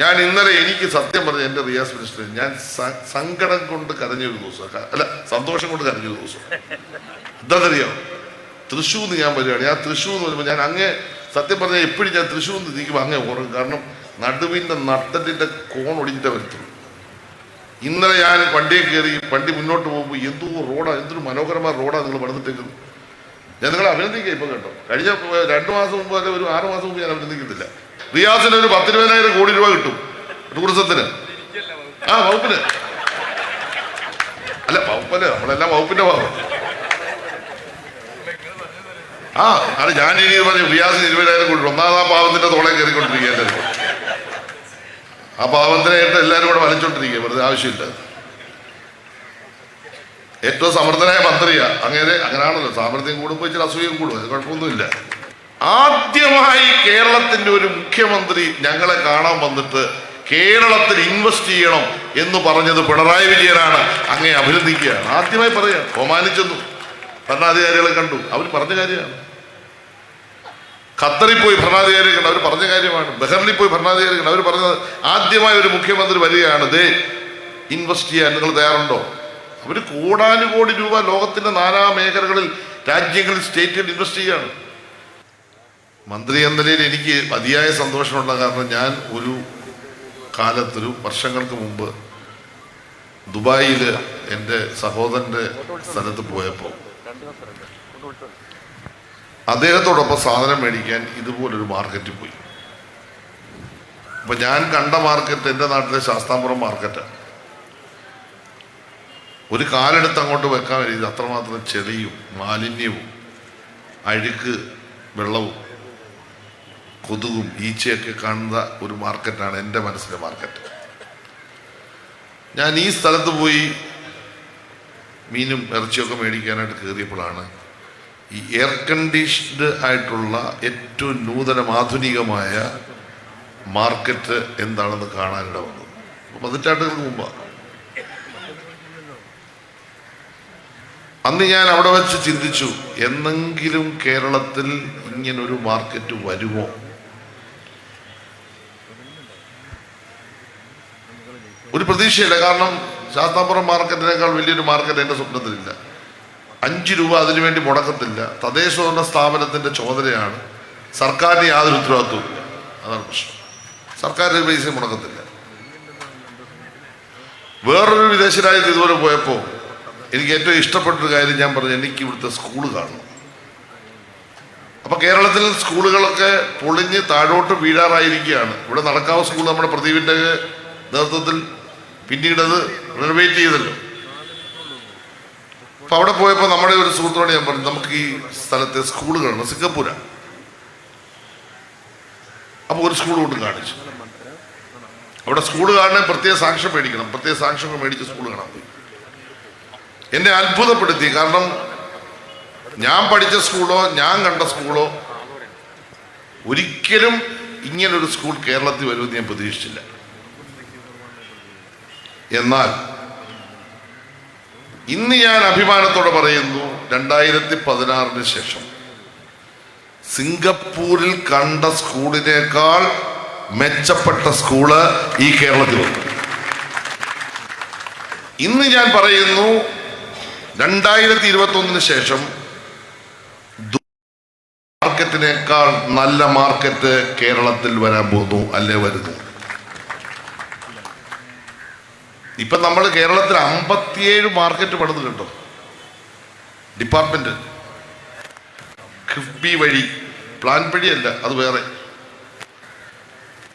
ഞാൻ ഇന്നലെ എനിക്ക് സത്യം പറഞ്ഞ എന്റെ റിയാസ് മിനിസ്റ്റർ ഞാൻ സങ്കടം കൊണ്ട് കരഞ്ഞൊരു ദിവസം. അല്ല സന്തോഷം കൊണ്ട് കരഞ്ഞൊരു ദിവസം. എന്താണെന്നറിയാം തൃശ്ശൂർ നിന്ന് ഞാൻ വരികയാണ് ഞാൻ തൃശ്ശൂർ എന്ന് പറയുമ്പോൾ ഞാൻ അങ്ങേ സത്യം പറഞ്ഞാൽ എപ്പോഴും ഞാൻ തൃശ്ശൂർ നിന്ന് നിൽക്കുമ്പോൾ അങ്ങേ ഓർക്കും. കാരണം നടുവിന്റെ നട്ടലിന്റെ കോൺ ഒടിഞ്ഞിട്ടേ വരത്തുള്ളൂ. ഇന്നലെ ഞാൻ വണ്ടിയെ കയറി വണ്ടി മുന്നോട്ട് പോകുമ്പോൾ എന്തോ റോഡാ എന്തൊരു മനോഹരമായ റോഡാണ് നിങ്ങൾ പണിതിട്ടേക്കുന്നത് ഞാൻ നിങ്ങളെ അഭിനന്ദിക്കുക ഇപ്പം കേട്ടോ. കഴിഞ്ഞ രണ്ട് മാസം മുമ്പ് അല്ലെ ഒരു ആറ് മാസം മുമ്പ് ഞാൻ അഭിനന്ദിക്കുന്നില്ല റിയാസിന് ഒരു പത്തിരുപതിനായിരം കോടി രൂപ കിട്ടും ടൂറിസത്തിന്. ആ വകുപ്പിന്. അല്ല വകുപ്പല്ലേ? നമ്മളെല്ലാം വകുപ്പിന്റെ ഭാഗം. ആ അത് ഞാൻ ഇനി പറഞ്ഞു റിയാസിന് ഇരുപതിനായിരം കോടി ഒന്നാമത് ആ പാവത്തിന്റെ തോളെ കയറിക്കൊണ്ടിരിക്കുക ആ പാവത്തിനെ എല്ലാവരും കൂടെ വലിച്ചോണ്ടിരിക്കുക വെറുതെ ആവശ്യമില്ല. ഏറ്റവും സമർത്ഥനായ മന്ത്രിയാ. അങ്ങനെ അങ്ങനെയാണല്ലോ സാമർത്ഥ്യം കൂടുമ്പോൾ ഇച്ചിരി അസൂയം കൂടും. അത് കുഴപ്പമൊന്നുമില്ല. ആദ്യമായി കേരളത്തിന്റെ ഒരു മുഖ്യമന്ത്രി ഞങ്ങളെ കാണാൻ വന്നിട്ട് കേരളത്തിൽ ഇൻവെസ്റ്റ് ചെയ്യണം എന്ന് പറഞ്ഞത് പിണറായി വിജയനാണ്. അങ്ങേ അഭിനന്ദിക്കുകയാണ്. ആദ്യമായി പറയാം ബഹുമാനിച്ചെന്നു ഭരണാധികാരികളെ കണ്ടു. അവർ പറഞ്ഞ കാര്യമാണ്. ഖത്തറിൽ പോയി ഭരണാധികാരികൾ കണ്ടു. അവർ പറഞ്ഞ കാര്യമാണ്. ബഹറിനിൽ പോയി ഭരണാധികാരികൾ കണ്ടു. അവർ പറഞ്ഞത് ആദ്യമായി ഒരു മുഖ്യമന്ത്രി വരികയാണ്. ദേ ഇൻവെസ്റ്റ് ചെയ്യാൻ നിങ്ങൾ തയ്യാറുണ്ടോ? അവർ കോടാനുകോടി രൂപ ലോകത്തിന്റെ നാനാ മേഖലകളിൽ രാജ്യങ്ങളിൽ സ്റ്റേറ്റിൽ ഇൻവെസ്റ്റ് ചെയ്യാണ്. മന്ത്രി എന്ന നിലയിൽ എനിക്ക് അതിയായ സന്തോഷമുള്ള കാരണം ഞാൻ ഒരു കാലത്തൊരു വർഷങ്ങൾക്ക് മുമ്പ് ദുബായിൽ എന്റെ സഹോദരന്റെ സ്ഥലത്ത് പോയപ്പോൾ അദ്ദേഹത്തോടൊപ്പം സാധനം മേടിക്കാൻ ഇതുപോലൊരു മാർക്കറ്റിൽ പോയി. അപ്പം ഞാൻ കണ്ട മാർക്കറ്റ് എന്റെ നാട്ടിലെ ശാസ്താംപുറം മാർക്കറ്റാണ് ഒരു കാലെടുത്ത് അങ്ങോട്ട് വെക്കാൻ കഴിയുന്നത് അത്രമാത്രം ചെളിയും മാലിന്യവും അഴുക്ക് വെള്ളവും കൊതുകും ഈച്ചയൊക്കെ കാണുന്ന ഒരു മാർക്കറ്റാണ് എന്റെ മനസ്സിലെ മാർക്കറ്റ്. ഞാൻ ഈ സ്ഥലത്ത് പോയി മീനും ഇറച്ചിയൊക്കെ മേടിക്കാനായിട്ട് കയറിയപ്പോഴാണ് ഈ എയർ കണ്ടീഷൻഡ് ആയിട്ടുള്ള ഏറ്റവും നൂതനം ആധുനികമായ മാർക്കറ്റ് എന്താണെന്ന് കാണാനിട വന്നത്. പതിറ്റാണ്ടുകൾക്ക് മുമ്പാണ് അന്ന് ഞാൻ അവിടെ വെച്ച് ചിന്തിച്ചു എന്നെങ്കിലും കേരളത്തിൽ ഇങ്ങനൊരു മാർക്കറ്റ് വരുമോ? ഒരു പ്രതീക്ഷയില്ല. കാരണം ശാസ്താപുരം മാർക്കറ്റിനേക്കാൾ വലിയൊരു മാർക്കറ്റ് എന്റെ സ്വപ്നത്തിലില്ല. അഞ്ച് രൂപ അതിനുവേണ്ടി മുടക്കത്തില്ല. തദ്ദേശഭരണ സ്ഥാപനത്തിന്റെ ചുമതലയാണ് സർക്കാരിന് യാതൊരു ഉത്തരവാദിത്വവും ഇല്ല. അതാണ് പ്രശ്നം. സർക്കാർ പൈസ മുടക്കത്തില്ല. വേറൊരു വിദേശ രാജ്യത്ത് ഇതുപോലെ പോയപ്പോൾ എനിക്ക് ഏറ്റവും ഇഷ്ടപ്പെട്ടൊരു കാര്യം ഞാൻ പറഞ്ഞു എനിക്ക് ഇവിടുത്തെ സ്കൂൾ കാണണം. അപ്പൊ കേരളത്തിൽ സ്കൂളുകളൊക്കെ പൊളിഞ്ഞ് താഴോട്ട് വീഴാറായിരിക്കുകയാണ്. ഇവിടെ നടക്കാവ് സ്കൂൾ നമ്മുടെ പ്രദീപിന്റെ നേതൃത്വത്തിൽ പിന്നീട് അത് റിനോവേറ്റ് ചെയ്തല്ലോ. അപ്പൊ അവിടെ പോയപ്പോൾ നമ്മുടെ ഒരു സുഹൃത്തോട് ഞാൻ പറഞ്ഞു നമുക്ക് ഈ സ്ഥലത്തെ സ്കൂളുകളുണ്ട് സിംഗപ്പൂര. അപ്പൊ ഒരു സ്കൂൾ കൊണ്ട് കാണിച്ചു. അവിടെ സ്കൂൾ കാണാൻ പ്രത്യേക സാക്ഷ്യം മേടിക്കണം. പ്രത്യേക സാക്ഷ്യം മേടിച്ച് സ്കൂൾ കാണാൻ പോയി എന്നെ അത്ഭുതപ്പെടുത്തി. കാരണം ഞാൻ പഠിച്ച സ്കൂളോ ഞാൻ കണ്ട സ്കൂളോ ഒരിക്കലും ഇങ്ങനൊരു സ്കൂൾ കേരളത്തിൽ വരുമെന്ന് ഞാൻ പ്രതീക്ഷിച്ചില്ല. എന്നാൽ ഇന്ന് ഞാൻ അഭിമാനത്തോടെ പറയുന്നു രണ്ടായിരത്തി പതിനാറിന് ശേഷം സിംഗപ്പൂരിൽ കണ്ട സ്കൂളിനേക്കാൾ മെച്ചപ്പെട്ട സ്കൂൾ ഈ കേരളത്തിൽ ഇന്ന് ഞാൻ പറയുന്നു രണ്ടായിരത്തി ഇരുപത്തി ഒന്നിന് ശേഷം മാർക്കറ്റിനേക്കാൾ നല്ല മാർക്കറ്റ് കേരളത്തിൽ വരാൻ പോകുന്നു അല്ലേ വരുന്നു? ഇപ്പൊ നമ്മൾ കേരളത്തിൽ അമ്പത്തിയേഴ് മാർക്കറ്റ് പണിത് കിട്ടും. ഡിപ്പാർട്ട്മെന്റ് കിഫ്ബി വഴി. പ്ലാൻ വഴിയല്ല അത് വേറെ.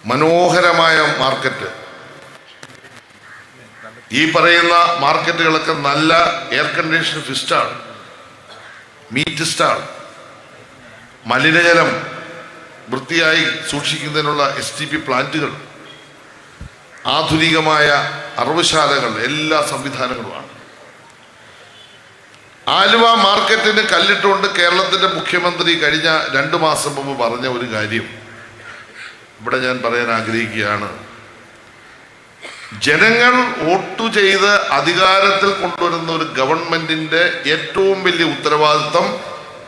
മനോഹരമായ മാർക്കറ്റ്. ഈ പറയുന്ന മാർക്കറ്റുകളൊക്കെ നല്ല എയർ കണ്ടീഷൻ ഫിസ്റ്റാണ് മീറ്റ് സ്റ്റാൾ മലിനജലം വൃത്തിയായി സൂക്ഷിക്കുന്നതിനുള്ള എസ് ടി പി പ്ലാന്റുകൾ ആധുനികമായ അറവുശാലകൾ എല്ലാ സംവിധാനങ്ങളുമാണ്. ആലുവ മാർക്കറ്റിന് കല്ലിട്ടുകൊണ്ട് കേരളത്തിന്റെ മുഖ്യമന്ത്രി കഴിഞ്ഞ രണ്ടു മാസം മുമ്പ് പറഞ്ഞ ഒരു കാര്യം ഇവിടെ ഞാൻ പറയാൻ ആഗ്രഹിക്കുകയാണ്. ജനങ്ങൾ വോട്ട് ചെയ്ത് അധികാരത്തിൽ കൊണ്ടുവരുന്ന ഒരു ഗവൺമെന്റിന്റെ ഏറ്റവും വലിയ ഉത്തരവാദിത്വം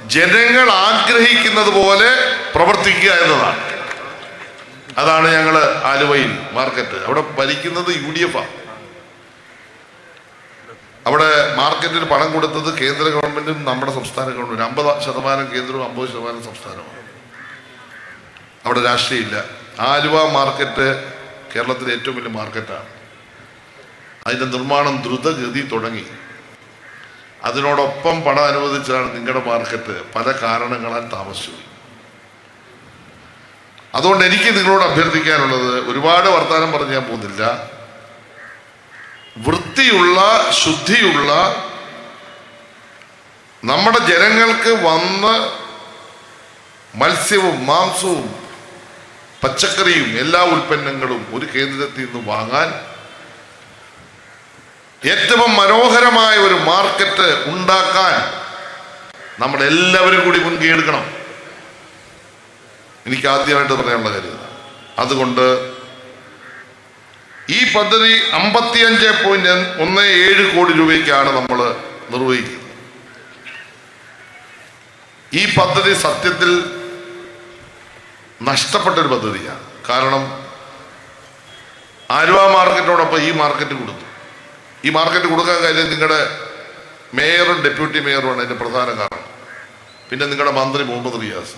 ജനങ്ങൾ ആഗ്രഹിക്കുന്നത് പോലെ പ്രവർത്തിക്കുക എന്നതാണ്. അതാണ് ഞങ്ങൾ ആലുവയിൽ മാർക്കറ്റ്. അവിടെ ഭരിക്കുന്നത് യു ഡി അവിടെ മാർക്കറ്റിന് പണം കൊടുത്തത് കേന്ദ്ര ഗവൺമെന്റും നമ്മുടെ സംസ്ഥാന ഗവൺമെന്റും. അമ്പത് ശതമാനം കേന്ദ്രവും അമ്പത് ശതമാനം സംസ്ഥാനവും. അവിടെ രാഷ്ട്രീയമില്ല. ആലുവ മാർക്കറ്റ് കേരളത്തിലെ ഏറ്റവും വലിയ മാർക്കറ്റാണ്. അതിന്റെ നിർമ്മാണം ദ്രുതഗതി തുടങ്ങി. അതിനോടൊപ്പം പണം അനുവദിച്ചാണ് നിങ്ങളുടെ മാർക്കറ്റ്. പല കാരണങ്ങളാൽ താമസിച്ചു. അതുകൊണ്ട് എനിക്ക് നിങ്ങളോട് അഭ്യർത്ഥിക്കാനുള്ളത് ഒരുപാട് വർത്തമാനം പറഞ്ഞു ഞാൻ പോകുന്നില്ല. വൃത്തിയുള്ള ശുദ്ധിയുള്ള നമ്മുടെ ജനങ്ങൾക്ക് വന്ന് മത്സ്യവും മാംസവും പച്ചക്കറിയും എല്ലാ ഉൽപ്പന്നങ്ങളും ഒരു കേന്ദ്രത്തിൽ നിന്ന് വാങ്ങാൻ ഏറ്റവും മനോഹരമായ ഒരു മാർക്കറ്റ് ഉണ്ടാക്കാൻ നമ്മൾ എല്ലാവരും കൂടി മുൻകൈ എടുക്കണം. എനിക്ക് ആദ്യമായിട്ട് പറയാനുള്ള കാര്യം. അതുകൊണ്ട് ഈ പദ്ധതി അമ്പത്തിയഞ്ച് പോയിന്റ് ഒന്ന് ഏഴ് കോടി രൂപയ്ക്കാണ് നമ്മൾ നിർവഹിക്കുന്നത്. ഈ പദ്ധതി സത്യത്തിൽ നഷ്ടപ്പെട്ട ഒരു പദ്ധതിയാണ്. കാരണം ആലുവ മാർക്കറ്റിനോടൊപ്പം ഈ മാർക്കറ്റ് കൊടുത്തു. ഈ മാർക്കറ്റ് കൊടുക്കാൻ കാര്യം നിങ്ങളുടെ മേയറും ഡെപ്യൂട്ടി മേയറുമാണ് അതിന്റെ പ്രധാന കാരണം. പിന്നെ നിങ്ങളുടെ മന്ത്രി മുഹമ്മദ് റിയാസ്.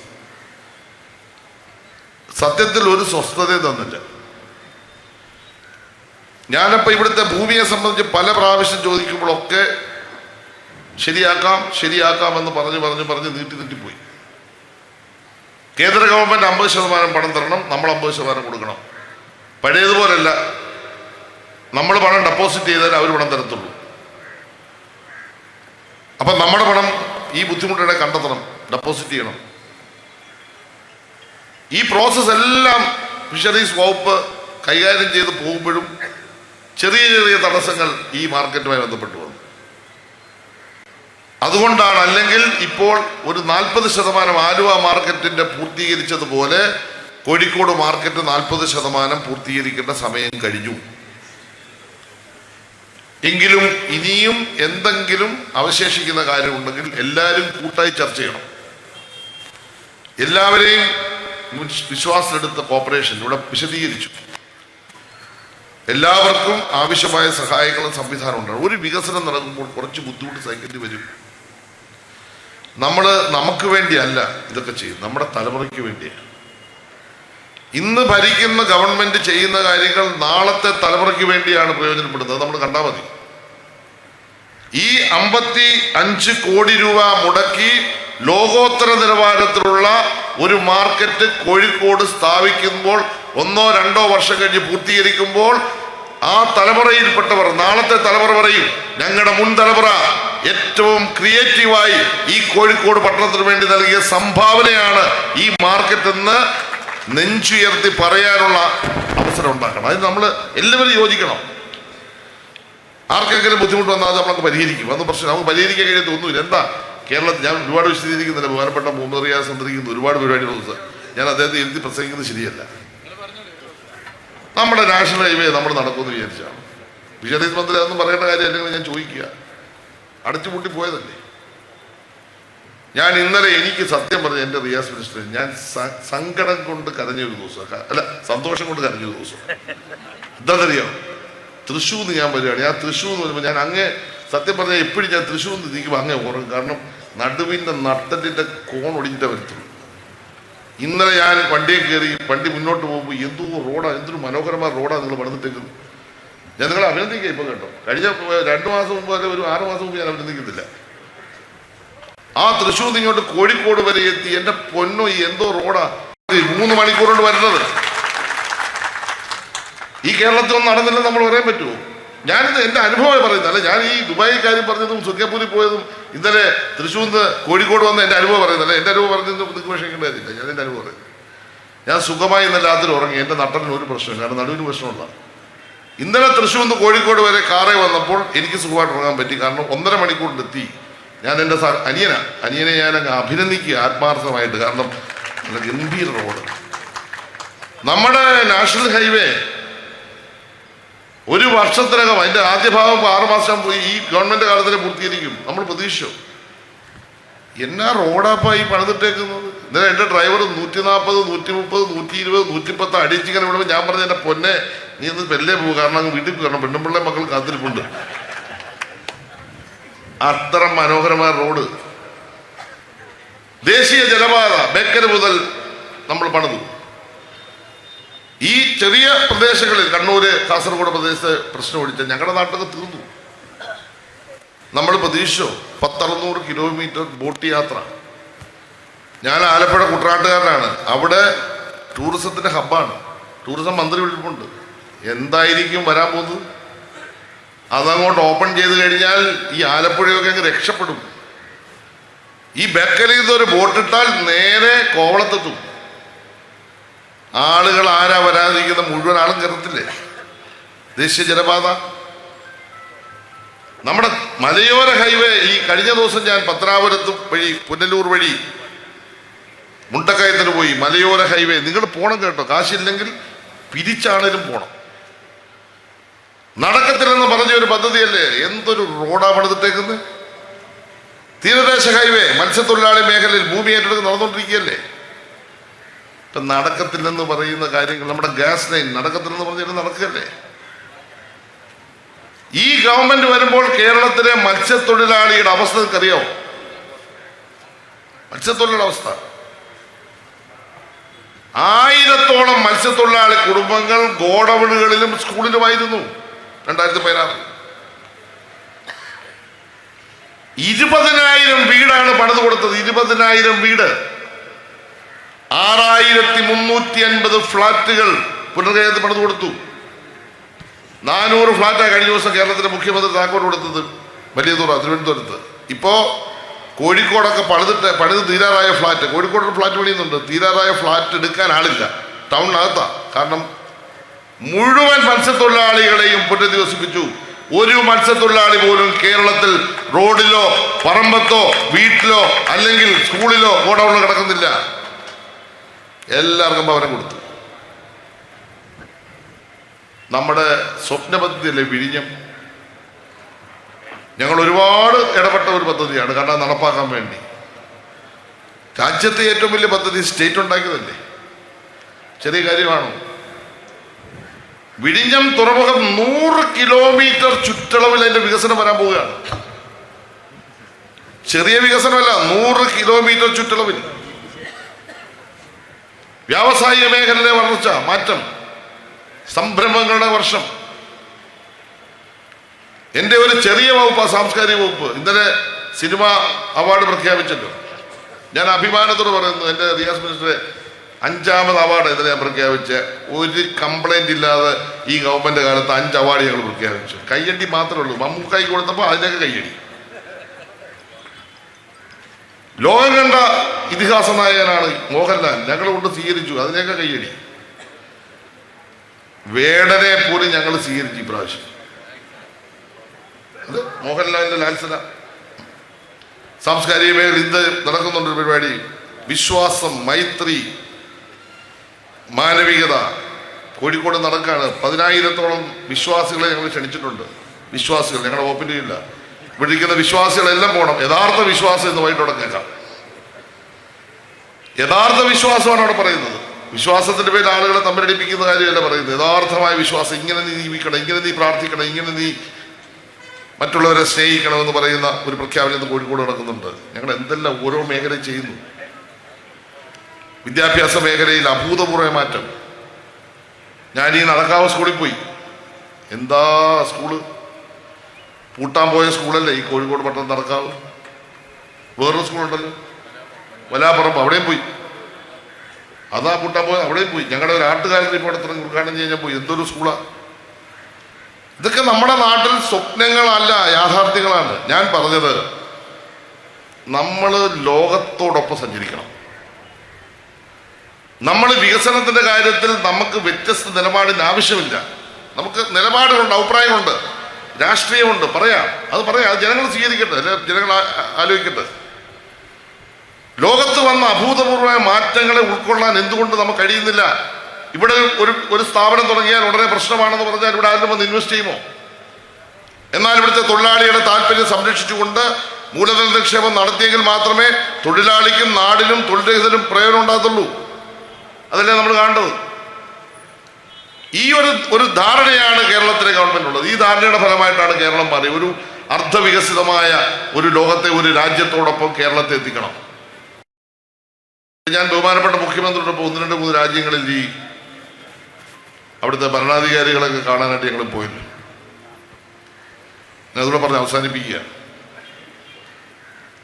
സത്യത്തിൽ ഒരു സ്വസ്ഥതയും തന്നില്ല. ഞാനപ്പോ ഇവിടുത്തെ ഭൂമിയെ സംബന്ധിച്ച് പല പ്രാവശ്യം ചോദിക്കുമ്പോഴൊക്കെ ശരിയാക്കാം ശരിയാക്കാം എന്ന് പറഞ്ഞ് പറഞ്ഞ് പറഞ്ഞ് നീട്ടി നീട്ടിപ്പോയി കേന്ദ്ര ഗവൺമെന്റ് അമ്പത് ശതമാനം പണം തരണം നമ്മൾ അമ്പത് ശതമാനം കൊടുക്കണം. പഴയതുപോലല്ല. നമ്മൾ പണം ഡെപ്പോസിറ്റ് ചെയ്താൽ അവർ പണം തരത്തുള്ളൂ. അപ്പം നമ്മുടെ പണം ഈ ബുദ്ധിമുട്ടുകളെ കണ്ടെത്തണം ഡെപ്പോസിറ്റ് ചെയ്യണം. ഈ പ്രോസസ് എല്ലാം ഫിഷറീസ് വകുപ്പ് കൈകാര്യം ചെയ്ത് പോകുമ്പോഴും ചെറിയ ചെറിയ തടസ്സങ്ങൾ ഈ മാർക്കറ്റുമായി ബന്ധപ്പെട്ട് വന്നു. അതുകൊണ്ടാണ് അല്ലെങ്കിൽ ഇപ്പോൾ ഒരു നാൽപ്പത് ശതമാനം ആലുവ മാർക്കറ്റിന്റെ പൂർത്തീകരിച്ചതുപോലെ കോഴിക്കോട് മാർക്കറ്റ് നാൽപ്പത് ശതമാനം പൂർത്തീകരിക്കേണ്ട സമയം കഴിഞ്ഞു. എങ്കിലും ഇനിയും എന്തെങ്കിലും അവശേഷിക്കുന്ന കാര്യമുണ്ടെങ്കിൽ എല്ലാവരും കൂട്ടായി ചർച്ച ചെയ്യണം. എല്ലാവരെയും മുൻ- വിശ്വാസത്തിലെടുത്ത കോർപ്പറേഷൻ ഇവിടെ വിശദീകരിച്ചു. എല്ലാവർക്കും ആവശ്യമായ സഹായങ്ങളും സംവിധാനം ഉണ്ടാകും ഒരു വികസനം നടക്കുമ്പോൾ കുറച്ച് ബുദ്ധിമുട്ട് സഹിക്കേണ്ടി വരും. നമ്മൾ നമുക്ക് വേണ്ടിയല്ല ഇതൊക്കെ ചെയ്യും. നമ്മുടെ തലമുറയ്ക്ക് വേണ്ടിയാണ് ഇന്ന് ഭരിക്കുന്ന ഗവൺമെന്റ് ചെയ്യുന്ന കാര്യങ്ങൾ നാളത്തെ തലമുറയ്ക്ക് വേണ്ടിയാണ് പ്രയോജനപ്പെടുന്നത്. നമ്മൾ കണ്ടാൽ മതി. ഈ അമ്പത്തി അഞ്ച് കോടി രൂപ മുടക്കി ലോകോത്തര നിലവാരത്തിലുള്ള ഒരു മാർക്കറ്റ് കോഴിക്കോട് സ്ഥാപിക്കുമ്പോൾ ഒന്നോ രണ്ടോ വർഷം കഴിഞ്ഞ് പൂർത്തീകരിക്കുമ്പോൾ ആ തലമുറയിൽപ്പെട്ടവർ നാളത്തെ തലമുറ പറയും ഞങ്ങളുടെ മുൻ തലമുറ ഏറ്റവും ക്രിയേറ്റീവായി ഈ കോഴിക്കോട് പട്ടണത്തിന് വേണ്ടി നൽകിയ സംഭാവനയാണ് ഈ മാർക്കറ്റ് എന്ന് നെഞ്ചുയർത്തി പറയാനുള്ള അവസരം ഉണ്ടാക്കണം. അതിന് നമ്മൾ എല്ലാവരും യോജിക്കണം. ആർക്കെങ്കിലും ബുദ്ധിമുട്ട് വന്നാൽ അത് നമ്മളൊക്കെ പരിഹരിക്കും. അതൊന്നും പ്രശ്നം നമുക്ക് പരിഹരിക്കാൻ കഴിയാത്ത ഒന്നുമില്ല. എന്താ? കേരളത്തിൽ ഞാൻ ഒരുപാട് വിശദീകരിക്കുന്നില്ല. ബഹുമാനപ്പെട്ട മുഹമ്മദ് റിയാസ് സന്ദർശിക്കുന്ന ഒരുപാട് പരിപാടികളുണ്ട് സാർ ഞാൻ അദ്ദേഹത്തെ എഴുതി പ്രസംഗിക്കുന്നത് ശരിയല്ല. നമ്മുടെ നാഷണൽ ഹൈവേ നമ്മൾ നടക്കുമെന്ന് വിചാരിച്ചാണ്. വിജയനീസ് മന്ത്രി അതൊന്നും പറയേണ്ട കാര്യം അല്ലെങ്കിൽ ഞാൻ ചോദിക്കുക. അടച്ചുപൂട്ടി പോയതല്ലേ? ഞാൻ ഇന്നലെ എനിക്ക് സത്യം പറഞ്ഞ എന്റെ റിയാസ് മിനിസ്റ്റർ ഞാൻ സങ്കടം കൊണ്ട് കരഞ്ഞൊരു ദിവസം അല്ല സന്തോഷം കൊണ്ട് കരഞ്ഞൊരു ദിവസം. എന്താണെന്നറിയോ തൃശ്ശൂർ ഞാൻ വരികയാണ്. ഞാൻ തൃശ്ശൂർ എന്ന് പറയുമ്പോൾ ഞാൻ അങ്ങേ സത്യം പറഞ്ഞാൽ എപ്പോഴും ഞാൻ തൃശ്ശൂർ നിന്ന് നീക്കുമ്പോൾ അങ്ങേ ഓർക്കും കാരണം നടുവിന്റെ നട്ടലിന്റെ കോൺ ഒടിഞ്ഞിട്ടേ വരത്തുള്ളൂ ഇന്നലെ ഞാൻ വണ്ടിയെ കയറി വണ്ടി മുന്നോട്ട് പോകുമ്പോൾ എന്തോ റോഡാണ് എന്തൊരു മനോഹരമായ റോഡാണ് നിങ്ങൾ പണിതിട്ടേക്കുന്നത് ഞാൻ നിങ്ങളെ അഭിനന്ദിക്കുക ഇപ്പോൾ കേട്ടോ. കഴിഞ്ഞ രണ്ട് മാസം മുമ്പ് അല്ലെ ഒരു ആറ് മാസം മുമ്പ് ഞാൻ അഭിനന്ദിക്കുന്നില്ല ആ തൃശ്ശൂർ ഇങ്ങോട്ട് കോഴിക്കോട് വരെ എത്തി. എന്റെ പൊന്നോ എന്തോ റോഡാ. മൂന്ന് മണിക്കൂർ കൊണ്ട് വരുന്നത്. ഈ കേരളത്തിൽ ഒന്നും നടന്നില്ലെന്ന് നമ്മൾ പറയാൻ പറ്റുമോ? ഞാനിത് എന്റെ അനുഭവം പറയുന്നത്. അല്ല ഞാൻ ഈ ദുബായി കാര്യം പറഞ്ഞതും സുഖപ്പൂരി പോയതും ഇന്നലെ തൃശ്ശൂർ നിന്ന് കോഴിക്കോട് വന്ന എന്റെ അനുഭവം പറയുന്നല്ല എന്റെ അനുഭവം പറഞ്ഞത് നിങ്ങൾക്ക് വിഷയിക്കേണ്ടതില്ല ഞാൻ എന്റെ അനുഭവം പറയുന്നത്. ഞാൻ സുഖമായി ഇന്നലെ രാത്രി ഉറങ്ങി. എന്റെ നട്ടലിന് ഒരു പ്രശ്നമില്ല. കാരണം നടുവിന് പ്രശ്നമുള്ള. ഇന്നലെ തൃശ്ശൂർ നിന്ന് കോഴിക്കോട് വരെ കാറേ വന്നപ്പോൾ എനിക്ക് സുഖമായിട്ട് ഉറങ്ങാൻ പറ്റി. കാരണം ഒന്നര മണിക്കൂറിലെത്തി. ഞാൻ എന്റെ സാർ അനിയനാ. അനിയനെ ഞാൻ അങ്ങ് അഭിനന്ദിക്കുക ആത്മാർത്ഥമായിട്ട്. കാരണം നല്ല ഗംഭീര റോഡ് നമ്മുടെ നാഷണൽ ഹൈവേ ഒരു വർഷത്തിനകം അതിന്റെ ആദ്യ ഭാഗം ആറുമാസം ഈ ഗവൺമെന്റ് കാലത്തിൽ പൂർത്തീകരിക്കും. നമ്മൾ പ്രതീക്ഷിച്ചു? എന്നാ റോഡാപ്പായി പണിതിട്ടേക്കുന്നത്? ഇന്നലെ എന്റെ ഡ്രൈവർ നൂറ്റി നാൽപ്പത് നൂറ്റി മുപ്പത് നൂറ്റി ഇരുപത് നൂറ്റിപ്പത്ത് അടിച്ചിങ്ങനെ വിടുമ്പോൾ ഞാൻ പറഞ്ഞു എന്റെ പൊന്നെ നീ ഒന്ന് വെല്ലേ പോകും കാരണം അങ്ങ് വീട്ടിൽ കയറണം പെണ്ണുമ്പിള്ളേ മക്കൾ കാത്തിരിപ്പുണ്ട്. അത്ര മനോഹരമായ റോഡ്. ദേശീയ ജലപാത ബേക്കൽ മുതൽ നമ്മൾ പണിതു. ഈ ചെറിയ പ്രദേശങ്ങളിൽ കണ്ണൂര് കാസർഗോഡ് പ്രദേശത്തെ പ്രശ്നം ഒഴിച്ച് ഞങ്ങളുടെ നാട്ടിലൊക്കെ തീർന്നു. നമ്മൾ പ്രതീക്ഷിച്ചോ പത്തറുന്നൂറ് കിലോമീറ്റർ ബോട്ട് യാത്ര. ഞാൻ ആലപ്പുഴ കുട്ടനാട്ടുകാരനാണ്. അവിടെ ടൂറിസത്തിന്റെ ഹബ്ബാണ്. ടൂറിസം മന്ത്രി വിളിപ്പുണ്ട്. എന്തായിരിക്കും വരാൻ പോകുന്നത്? അതങ്ങോട്ട് ഓപ്പൺ ചെയ്ത് കഴിഞ്ഞാൽ ഈ ആലപ്പുഴയൊക്കെ അങ്ങ് രക്ഷപ്പെടും. ഈ ബേക്കലിൽ നിന്ന് ഒരു ബോട്ടിട്ടാൽ നേരെ കോവളത്തെത്തും. ആളുകൾ ആരാ വരാതിരിക്കുന്ന മുഴുവൻ ആളും കയറത്തില്ലേ ദേശീയ ജനപാത. നമ്മുടെ മലയോര ഹൈവേ ഈ കഴിഞ്ഞ ദിവസം ഞാൻ പത്രാപുരത്ത് വഴി പുനലൂർ വഴി മുണ്ടക്കയത്തിന് പോയി മലയോര ഹൈവേ. നിങ്ങൾ പോണം കേട്ടോ. കാശില്ലെങ്കിൽ പിരിച്ചാണേലും പോണം. നടക്കത്തില്ലെന്ന് പറഞ്ഞ ഒരു പദ്ധതിയല്ലേ? എന്തൊരു റോഡാ പണിതിട്ടേക്കുന്നത് തീരദേശ ഹൈവേ മത്സ്യത്തൊഴിലാളി മേഖലയിൽ ഭൂമി ഏറ്റെടുത്ത് നടന്നുകൊണ്ടിരിക്കുകയല്ലേ ഇപ്പൊ നടക്കത്തില്ലെന്ന് പറയുന്ന കാര്യങ്ങൾ നമ്മുടെ ഗ്യാസ് ലൈൻ നടക്കത്തില്ലെന്ന് പറഞ്ഞാൽ നടക്കല്ലേ ഈ ഗവൺമെന്റ് വരുമ്പോൾ കേരളത്തിലെ മത്സ്യത്തൊഴിലാളിയുടെ അവസ്ഥ നിങ്ങൾക്കറിയാമോ മത്സ്യത്തൊഴിലാളിയുടെ അവസ്ഥ. ആയിരത്തോളം മത്സ്യത്തൊഴിലാളി കുടുംബങ്ങൾ ഗോഡവണുകളിലും സ്കൂളിലുമായിരുന്നു രണ്ടായിരത്തി പതിനാറ് ഇരുപതിനായിരം വീടാണ് പണിത് കൊടുത്തത് ഇരുപതിനായിരം വീട്. ആറായിരത്തി മുന്നൂറ്റി അൻപത് ഫ്ലാറ്റുകൾ പുനർഗേഹത്തിൽ പണിത് കൊടുത്തു. നാനൂറ് ഫ്ലാറ്റാണ് കഴിഞ്ഞ ദിവസം കേരളത്തിലെ മുഖ്യമന്ത്രി താക്കോൽ കൊടുത്തത് വലിയ തുറ തിരുവനന്തപുരത്ത്. ഇപ്പോ കോഴിക്കോടൊക്കെ പണിതിട്ട് പണിത് തീരാറായ ഫ്ലാറ്റ് കോഴിക്കോട് ഫ്ലാറ്റ് പണിയുന്നുണ്ട്. തീരാറായ ഫ്ലാറ്റ് എടുക്കാൻ ആളില്ല. ടൗണിനകത്താ. കാരണം മുഴുവൻ മത്സ്യത്തൊഴിലാളികളെയും പുനരധിവസിപ്പിച്ചു ഒരു മത്സ്യത്തൊഴിലാളി പോലും കേരളത്തിൽ റോഡിലോ പറമ്പത്തോ വീട്ടിലോ അല്ലെങ്കിൽ സ്കൂളിലോ ഗോഡൌണിലോ കിടക്കുന്നില്ല. എല്ലാവർക്കും ഭവനം കൊടുത്തു. നമ്മുടെ സ്വപ്ന പദ്ധതിയല്ലേ വിഴിഞ്ഞം? ഞങ്ങൾ ഒരുപാട് ഇടപെട്ട ഒരു പദ്ധതിയാണ്. കാരണം നടപ്പാക്കാൻ വേണ്ടി. രാജ്യത്തെ ഏറ്റവും വലിയ പദ്ധതി സ്റ്റേറ്റ് ഉണ്ടാക്കിയതല്ലേ? ചെറിയ കാര്യമാണോ. വിഴിഞ്ഞം തുറമുഖം നൂറ് കിലോമീറ്റർ ചുറ്റളവിൽ അതിന്റെ വികസനം വരാൻ പോവുകയാണ്. ചെറിയ വികസനമല്ല നൂറ് കിലോമീറ്റർ ചുറ്റളവിൽ. വ്യാവസായിക മേഖലയിലെ വളർച്ച മാറ്റം സംരംഭങ്ങളുടെ വർഷം. എന്റെ ഒരു ചെറിയ വകുപ്പ് സാംസ്കാരിക വകുപ്പ് ഇന്നലെ സിനിമ അവാർഡ് പ്രഖ്യാപിച്ചല്ലോ ഞാൻ അഭിമാനത്തോട് പറയുന്നു എന്റെ റിയാസ് മിനിസ്റ്ററെ അഞ്ചാമത് അവാർഡ് ഇന്നലെ ഞാൻ പ്രഖ്യാപിച്ച ഒരു കംപ്ലൈന്റ് ഇല്ലാതെ ഈ ഗവൺമെന്റ് കാലത്ത് അഞ്ച് അവാർഡ് ഞങ്ങൾ പ്രഖ്യാപിച്ചു. കയ്യടി മാത്രമേ ഉള്ളൂ. മമ്മൂക്കായി കൊടുത്തപ്പോൾ അതിനൊക്കെ കയ്യടി ലോകം കണ്ട ഇതിഹാസ നായകനാണ് മോഹൻലാൽ. ഞങ്ങൾ കൊണ്ട് സ്വീകരിച്ചു. അതിനെയൊക്കെ കയ്യടി. വേടനെ പോലും ഞങ്ങൾ സ്വീകരിച്ചു ഇപ്രാവശ്യം. അത് മോഹൻലാലിന്റെ ലാൽസന സാംസ്കാരിക മേഖല ഇന്ന് നടക്കുന്നുണ്ട് പരിപാടി. വിശ്വാസം മൈത്രി മാനവികത. കോഴിക്കോട് നടക്കാണ്. പതിനായിരത്തോളം വിശ്വാസികളെ ഞങ്ങൾ ക്ഷണിച്ചിട്ടുണ്ട്. വിശ്വാസികൾ. ഞങ്ങളുടെ വകുപ്പിന്റെ ഇല്ല ഇവിടെ ഇരിക്കുന്ന വിശ്വാസികളെല്ലാം പോകണം യഥാർത്ഥ വിശ്വാസം എന്ന് വൈകിട്ടോടെ കേൾക്കാം. യഥാർത്ഥ വിശ്വാസമാണ് അവിടെ പറയുന്നത്. വിശ്വാസത്തിന്റെ പേര് ആളുകളെ തമ്മിലടിപ്പിക്കുന്ന കാര്യമല്ല പറയുന്നത്. യഥാർത്ഥമായ വിശ്വാസം ഇങ്ങനെ നീ ജീവിക്കണം ഇങ്ങനെ നീ പ്രാർത്ഥിക്കണം ഇങ്ങനെ നീ മറ്റുള്ളവരെ സ്നേഹിക്കണമെന്ന് പറയുന്ന ഒരു പ്രഖ്യാപനം കോഴിക്കോട് നടക്കുന്നുണ്ട്. ഞങ്ങൾ എന്തെല്ലാം ഓരോ മേഖല ചെയ്യുന്നു. വിദ്യാഭ്യാസ മേഖലയിൽ അഭൂതപൂർവ മാറ്റം. ഞാൻ ഈ നടക്കാവ് സ്കൂളിൽ പോയി. എന്താ സ്കൂൾ? പൂട്ടാൻ പോയ സ്കൂളല്ലേ? ഈ കോഴിക്കോട് പട്ടണം നടക്കാവ് വേറൊരു സ്കൂളുണ്ടല്ലോ വലാപ്പറമ്പ് അവിടെയും പോയി. അതാ പൂട്ടാൻ പോയ അവിടെയും പോയി. ഞങ്ങളുടെ ഒരു ആട്ടുകാരൻ ഇപ്പോൾ അടുത്ത് ഉദ്ഘാടനം ചെയ്യാൻ പോയി. എന്തൊരു സ്കൂളാ. ഇതൊക്കെ നമ്മുടെ നാട്ടിൽ സ്വപ്നങ്ങളല്ല യാഥാർത്ഥ്യങ്ങളാണ്. ഞാൻ പറഞ്ഞത് നമ്മൾ ലോകത്തോടൊപ്പം സഞ്ചരിക്കണം. നമ്മൾ വികസനത്തിന്റെ കാര്യത്തിൽ നമുക്ക് വ്യത്യസ്ത നിലപാടിന് ആവശ്യമില്ല. നമുക്ക് നിലപാടുകളുണ്ട് അഭിപ്രായമുണ്ട് രാഷ്ട്രീയമുണ്ട് പറയാം. അത് പറയാം അത് ജനങ്ങൾ സ്വീകരിക്കട്ടെ അല്ലെ ജനങ്ങൾ ആലോചിക്കട്ടെ. ലോകത്ത് വന്ന അഭൂതപൂർവമായ മാറ്റങ്ങളെ ഉൾക്കൊള്ളാൻ എന്തുകൊണ്ട് നമുക്ക് കഴിയുന്നില്ല? ഇവിടെ ഒരു ഒരു സ്ഥാപനം തുടങ്ങിയാൽ ഉടനെ പ്രശ്നമാണെന്ന് പറഞ്ഞാൽ ഇവിടെ ആരും വന്ന് ഇൻവെസ്റ്റ് ചെയ്യുമോ? എന്നാൽ ഇവിടുത്തെ തൊഴിലാളിയുടെ താല്പര്യം സംരക്ഷിച്ചുകൊണ്ട് മൂലധന നിക്ഷേപം നടത്തിയെങ്കിൽ മാത്രമേ തൊഴിലാളിക്കും നാടിനും തൊഴിൽ പ്രയോജനം ഉണ്ടാകത്തുള്ളൂ. അതല്ലേ നമ്മൾ കാണേണ്ടത്? ഈ ഒരു ഒരു ധാരണയാണ് കേരളത്തിലെ ഗവൺമെന്റ് ഉള്ളത്. ഈ ധാരണയുടെ ഫലമായിട്ടാണ് കേരളം മാറി. ഒരു അർദ്ധവികസിതമായ ഒരു ലോകത്തെ ഒരു രാജ്യത്തോടൊപ്പം കേരളത്തെ എത്തിക്കണം. ഞാൻ ബഹുമാനപ്പെട്ട മുഖ്യമന്ത്രിയോടൊപ്പം ഒന്ന് രണ്ട് മൂന്ന് രാജ്യങ്ങളിൽ ഈ അവിടുത്തെ ഭരണാധികാരികളൊക്കെ കാണാനായിട്ട് ഞങ്ങൾ പോയിരുന്നു. ഞാൻ അതുകൂടെ പറഞ്ഞ് അവസാനിപ്പിക്കുക.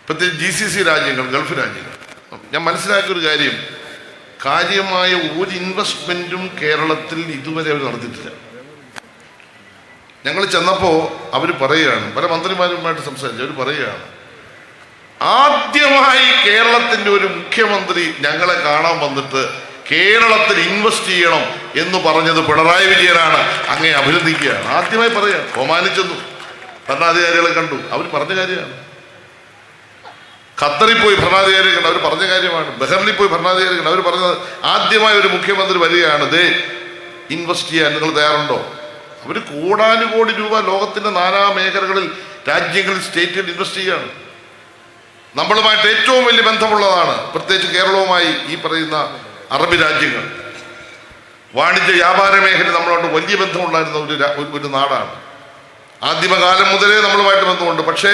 പ്രത്യേകിച്ച് ജി സി സി രാജ്യങ്ങൾ ഗൾഫ് രാജ്യങ്ങൾ. ഞാൻ മനസ്സിലാക്കിയ ഒരു കാര്യം. കാര്യമായ ഒരു ഇൻവെസ്റ്റ്മെന്റും കേരളത്തിൽ ഇതുവരെ അവർ നടത്തിയിട്ടില്ല. ഞങ്ങൾ ചെന്നപ്പോൾ അവർ പറയുകയാണ് പല മന്ത്രിമാരുമായിട്ട് സംസാരിച്ചു അവർ പറയുകയാണ് ആദ്യമായി കേരളത്തിന്റെ ഒരു മുഖ്യമന്ത്രി ഞങ്ങളെ കാണാൻ വന്നിട്ട് കേരളത്തിൽ ഇൻവെസ്റ്റ് ചെയ്യണം എന്ന് പറഞ്ഞത് പിണറായി വിജയനാണ്. അങ്ങേ അഭിനന്ദിക്കുകയാണ്. ആദ്യമായി പറയുകയാണ് ബഹുമാനിച്ചെന്നു ഭരണാധികാരികളെ കണ്ടു. അവർ പറഞ്ഞ കാര്യമാണ്. ഖത്തറിൽ പോയി ഭരണാധികാരി കണ്ട് അവർ പറഞ്ഞ കാര്യമാണ്. ബഹറിനിൽ പോയി ഭരണാധികാരി കണ്ട് അവർ പറഞ്ഞത് ആദ്യമായി ഒരു മുഖ്യമന്ത്രി വരികയാണ്. ദേ ഇൻവെസ്റ്റ് ചെയ്യാൻ നിങ്ങൾ തയ്യാറുണ്ടോ? അവർ കോടാനുകോടി രൂപ ലോകത്തിന്റെ നാനാ മേഖലകളിൽ രാജ്യങ്ങളിൽ സ്റ്റേറ്റിൽ ഇൻവെസ്റ്റ് ചെയ്യാണ് നമ്മളുമായിട്ട് ഏറ്റവും വലിയ ബന്ധമുള്ളതാണ് പ്രത്യേകിച്ച് കേരളവുമായി ഈ പറയുന്ന അറബ് രാജ്യങ്ങൾ. വാണിജ്യ വ്യാപാര മേഖല നമ്മളോട് വലിയ ബന്ധമുണ്ടായിരുന്ന ഒരു ഒരു- നാടാണ്. ആദ്യമകാലം മുതലേ നമ്മളുമായിട്ട് ബന്ധമുണ്ട്. പക്ഷേ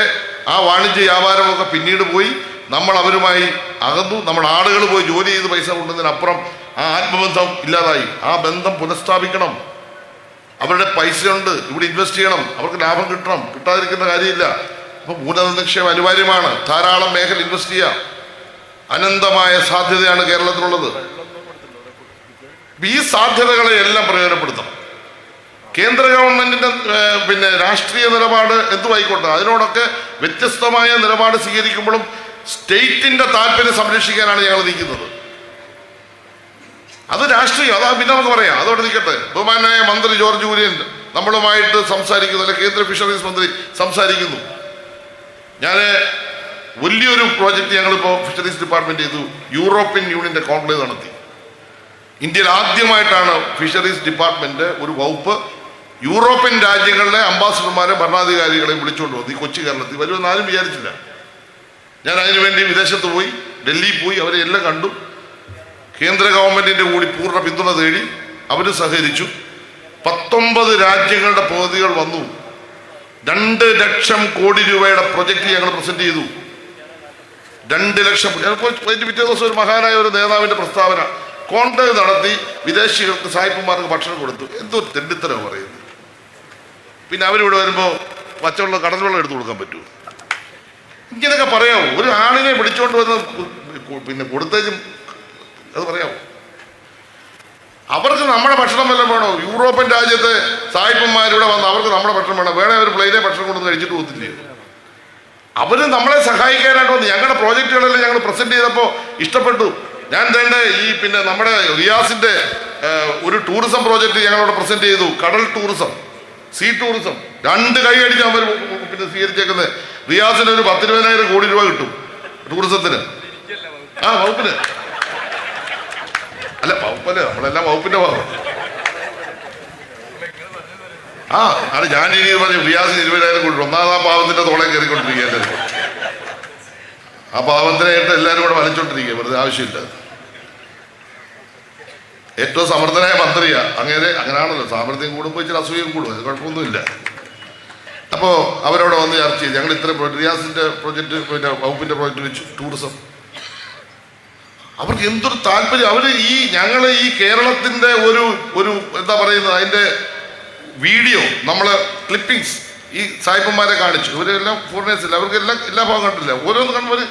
ആ വാണിജ്യ വ്യാപാരമൊക്കെ പിന്നീട് പോയി. നമ്മൾ അവരുമായി അകന്നു. നമ്മൾ ആളുകൾ പോയി ജോലി ചെയ്ത് പൈസ കൊണ്ടതിനപ്പുറം ആ ആത്മബന്ധം ഇല്ലാതായി. ആ ബന്ധം പുനഃസ്ഥാപിക്കണം. അവരുടെ പൈസയുണ്ട് ഇവിടെ ഇൻവെസ്റ്റ് ചെയ്യണം. അവർക്ക് ലാഭം കിട്ടണം. കിട്ടാതിരിക്കുന്ന കാര്യമില്ല. അപ്പോൾ മൂലധന നിക്ഷേപം അനിവാര്യമാണ്. ധാരാളം മേഖല ഇൻവെസ്റ്റ് ചെയ്യാം. അനന്തമായ സാധ്യതയാണ് കേരളത്തിലുള്ളത്. ഈ സാധ്യതകളെ എല്ലാം പ്രയോജനപ്പെടുത്തണം. കേന്ദ്ര ഗവൺമെന്റിന്റെ പിന്നെ രാഷ്ട്രീയ നിലപാട് എന്തുമായിക്കോട്ടെ അതിനോടൊക്കെ വ്യത്യസ്തമായ നിലപാട് സ്വീകരിക്കുമ്പോഴും സ്റ്റേറ്റിന്റെ താല്പര്യം സംരക്ഷിക്കാനാണ് ഞങ്ങൾ നിൽക്കുന്നത്. അത് രാഷ്ട്രീയം അതാ പിന്നെ നമുക്ക് പറയാം. അതോടെ നിൽക്കട്ടെ. ബഹുമാനായ മന്ത്രി ജോർജ് കുര്യൻ നമ്മളുമായിട്ട് സംസാരിക്കുന്നു അല്ലെ കേന്ദ്ര ഫിഷറീസ് മന്ത്രി സംസാരിക്കുന്നു. ഞാൻ വലിയൊരു പ്രോജക്റ്റ് ഞങ്ങളിപ്പോൾ ഫിഷറീസ് ഡിപ്പാർട്ട്മെന്റ് ചെയ്തു. യൂറോപ്യൻ യൂണിയന്റെ കോൺക്ലേവ് നടത്തി. ഇന്ത്യയിൽ ആദ്യമായിട്ടാണ് ഫിഷറീസ് ഡിപ്പാർട്ട്മെന്റ് ഒരു വകുപ്പ് യൂറോപ്യൻ രാജ്യങ്ങളിലെ അംബാസിഡർമാരെ ഭരണാധികാരികളെ വിളിച്ചുകൊണ്ട് വന്നു. ഈ കൊച്ചു കേരളത്തിൽ. വരുമെന്ന് ആരും വിചാരിച്ചില്ല. ഞാൻ അതിനുവേണ്ടി വിദേശത്ത് പോയി ഡൽഹിയിൽ പോയി അവരെ എല്ലാം കണ്ടു. കേന്ദ്ര ഗവൺമെന്റിന്റെ കൂടി പൂർണ പിന്തുണ തേടി അവർ സഹകരിച്ചു. പത്തൊമ്പത് രാജ്യങ്ങളുടെ പ്രതിനിധികൾ വന്നു. രണ്ട് ലക്ഷം കോടി രൂപയുടെ പ്രൊജക്ട് ഞങ്ങൾ പ്രസന്റ് ചെയ്തു. രണ്ട് ലക്ഷം പിറ്റേ ദിവസം ഒരു മഹാനായ ഒരു നേതാവിന്റെ പ്രസ്താവന. കോൺഗ്രസ് നടത്തി വിദേശികൾക്ക് സായിപ്പന്മാർക്ക് ഭക്ഷണം കൊടുത്തു. എന്തോ തെണ്ടിത്തരം പറയുന്നു പിന്നെ അവരിവിടെ വരുമ്പോൾ പച്ചവെള്ളം കടൽ വെള്ളം എടുത്തു കൊടുക്കാൻ പറ്റുമോ ഇങ്ങനെയൊക്കെ പറയാമോ ഒരു ആളിനെ വിളിച്ചോണ്ട് വന്ന് പിന്നെ കൊടുത്തേക്കും അത് പറയാമോ അവർക്ക് നമ്മുടെ ഭക്ഷണം വല്ലതും വേണോ? യൂറോപ്യൻ രാജ്യത്തെ സായിപ്പന്മാരിവിടെ വന്ന് അവർക്ക് നമ്മുടെ ഭക്ഷണം വേണം? വേണേ അവർ പ്ലെയിനെ ഭക്ഷണം കൊണ്ടു കഴിച്ചിട്ട് പോകത്തില്ലേ? അവർ നമ്മളെ സഹായിക്കാനായിട്ട് വന്നു ഞങ്ങളുടെ പ്രോജക്റ്റുകളെല്ലാം ഞങ്ങൾ പ്രസന്റ് ചെയ്തപ്പോൾ ഇഷ്ടപ്പെട്ടു. ഞാൻ തേണ്ട ഈ പിന്നെ നമ്മുടെ റിയാസിന്റെ ഒരു ടൂറിസം പ്രോജക്റ്റ് ഞങ്ങളവിടെ പ്രസന്റ് ചെയ്തു. കടൽ ടൂറിസം. സീ ടൂറിസം രണ്ട് കൈ അടിച്ച് അവർ പിന്നെ സ്വീകരിച്ചേക്കുന്നത്. റിയാസിന് ഒരു പത്തിരുപതിനായിരം കോടി രൂപ കിട്ടും ടൂറിസത്തിന് ആ വകുപ്പിന്. അല്ല വകുപ്പല്ല നമ്മളെല്ലാം വകുപ്പിന്റെ ഭാഗം. ആ അത് ഞാൻ ഇനി പറഞ്ഞു റിയാസിന് ഇരുപതിനായിരം കോടി രൂപ. ഒന്നാമത് ആ പാവത്തിന്റെ തോളെ കയറിക്കൊണ്ടിരിക്കുക എല്ലാവരും ആ പാവത്തിനായിട്ട് എല്ലാവരും കൂടെ വലിച്ചോണ്ടിരിക്കുക വെറുതെ ആവശ്യമില്ല. ഏറ്റവും സമർത്ഥനായ മന്ത്രിയാ. അങ്ങനെ അങ്ങനെയാണല്ലോ സാമർഥ്യം കൂടുമ്പോൾ ഇച്ചിരി അസൂയം കൂടും. അത് കുഴപ്പമൊന്നുമില്ല. അപ്പോൾ അവരവിടെ വന്ന് ചർച്ച ചെയ്തു. ഞങ്ങൾ ഇത്ര റിയാസിന്റെ പ്രോജക്റ്റ് പിന്നെ വകുപ്പിന്റെ പ്രോജക്റ്റ് വെച്ചു. ടൂറിസം. അവർക്ക് എന്തൊരു താല്പര്യം. അവർ ഈ ഞങ്ങൾ ഈ കേരളത്തിന്റെ ഒരു ഒരു എന്താ പറയുന്നത് അതിന്റെ വീഡിയോ നമ്മൾ ക്ലിപ്പിങ്സ് ഈ സായിപ്പന്മാരെ കാണിച്ചു. ഇവരെല്ലാം ഫോറിനേഴ്സ് ഇല്ല അവർക്ക് എല്ലാം എല്ലാ ഭാഗം കണ്ടില്ല ഓരോന്ന് കാണുമ്പോൾ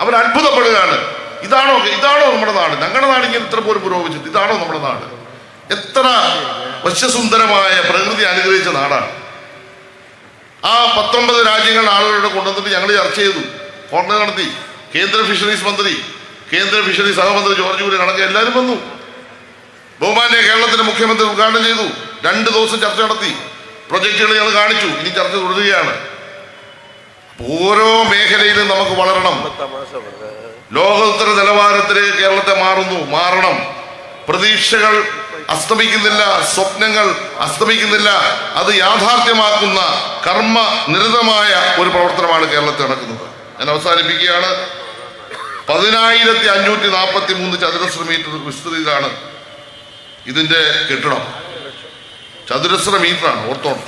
അവർ അത്ഭുതപ്പെടുകയാണ് ഇതാണോ ഇതാണോ നമ്മുടെ നാട്? ഞങ്ങളുടെ നാട് ഇങ്ങനെ ഇത്ര പോലും പുരോഗമിച്ചത് ഇതാണോ നമ്മുടെ നാട്? എത്ര വശ്യസുന്ദരമായ പ്രകൃതി അനുഗ്രഹിച്ച നാടാണ്. ആ പത്തൊമ്പത് രാജ്യങ്ങൾ ആളുകളുടെ കൊണ്ടുവന്നിട്ട് ഞങ്ങൾ ചർച്ച ചെയ്തു. കോൺഗ്രസ് നടത്തി കേന്ദ്ര ഫിഷറീസ് മന്ത്രി കേന്ദ്ര ഫിഷറീസ് സഹമന്ത്രി ജോർജ് കുര്യൻ അടക്കം എല്ലാവരും വന്നു. ബഹുമാന്യ കേരളത്തിന്റെ മുഖ്യമന്ത്രി ഉദ്ഘാടനം ചെയ്തു. രണ്ട് ദിവസം ചർച്ച നടത്തി. പ്രൊജക്ടുകൾ ഞങ്ങൾ കാണിച്ചു. ഇനി ചർച്ച തുടരുകയാണ്. ഓരോ മേഖലയിലും നമുക്ക് വളരണം. ലോകോത്തര നിലവാരത്തിലേക്ക് കേരളത്തെ മാറുന്നു മാറണം. പ്രതീക്ഷകൾ അസ്തമിക്കുന്നില്ല സ്വപ്നങ്ങൾ അസ്തമിക്കുന്നില്ല. അത് യാഥാർത്ഥ്യമാക്കുന്ന കർമ്മ നിരതമായ ഒരു പ്രവർത്തനമാണ് കേരളത്തിൽ നടക്കുന്നത്. ഞാൻ അവസാനിപ്പിക്കുകയാണ്. പതിനായിരത്തി അഞ്ഞൂറ്റി നാൽപ്പത്തി മൂന്ന് ചതുരശ്ര മീറ്റർ വിസ്തൃതിയിലാണ് ഇതിന്റെ കെട്ടിടം. ചതുരശ്ര മീറ്ററാണ് ഓർത്തോണം.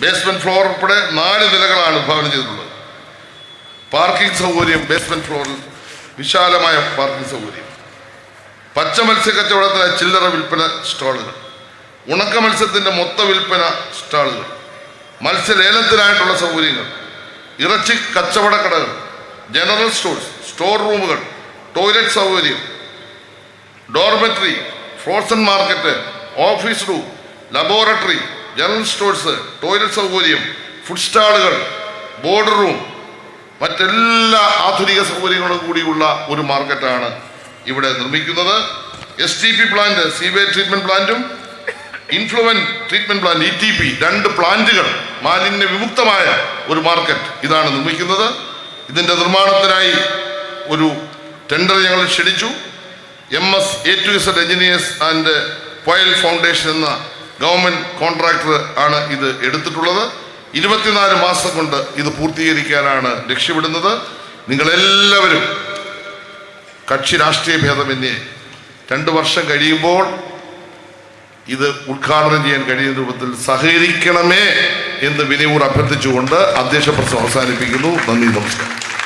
ബേസ്മെന്റ് ഫ്ലോർ ഉൾപ്പെടെ നാല് നിലകളാണ് വിഭാവനം ചെയ്തിട്ടുള്ളത്. പാർക്കിംഗ് സൗകര്യം ബേസ്മെന്റ് ഫ്ലോറിൽ വിശാലമായ പാർക്കിംഗ് സൗകര്യം. പച്ച മത്സ്യ കച്ചവടത്തിന് ചില്ലറ വിൽപ്പന സ്റ്റാളുകൾ. ഉണക്ക മത്സ്യത്തിന്റെ മൊത്ത വിൽപ്പന സ്റ്റാളുകൾ. മത്സ്യലേലത്തിനായിട്ടുള്ള സൗകര്യങ്ങൾ. ഇറച്ചി കച്ചവട കടകൾ. ജനറൽ സ്റ്റോഴ്സ് സ്റ്റോർ റൂമുകൾ ടോയ്ലറ്റ് സൗകര്യം. Dormitory frozen market office room laboratory general stores toilet സൗകര്യം ഫുഡ് സ്റ്റാളുകൾ ബോർഡ് റൂം മറ്റെല്ലാ ആധുനിക സൗകര്യങ്ങളും കൂടിയുള്ള ഒരു മാർക്കറ്റാണ് ഇവിടെ നിർമ്മിക്കുന്നത്. S T P plant sewage treatment പ്ലാന്റും influent treatment plant E T P രണ്ട് പ്ലാന്റുകൾ മാലിന്യ വിമുക്തമായ ഒരു മാർക്കറ്റ് ഇതാണ് നിർമ്മിക്കുന്നത്. ഇതിന്റെ നിർമ്മാണത്തിനായി ഒരു ടെൻഡർ ഞങ്ങൾ ക്ഷണിച്ചു. M S A two S engineers and പോയൽ foundation എന്ന ഗവൺമെന്റ് കോൺട്രാക്ടർ ആണ് ഇത് എടുത്തിട്ടുള്ളത്. ഇരുപത്തിനാല് മാസം കൊണ്ട് ഇത് പൂർത്തീകരിക്കാനാണ് ലക്ഷ്യമിടുന്നത്. നിങ്ങളെല്ലാവരും കക്ഷി രാഷ്ട്രീയ ഭേദമന്യേ രണ്ട് വർഷം കഴിയുമ്പോൾ ഇത് ഉദ്ഘാടനം ചെയ്യാൻ കഴിയുന്ന രൂപത്തിൽ സഹകരിക്കണമേ എന്ന് വിനയൂർ അഭ്യർത്ഥിച്ചുകൊണ്ട് അധ്യക്ഷ പ്രശ്നം അവസാനിപ്പിക്കുന്നു. നന്ദി നമസ്കാരം.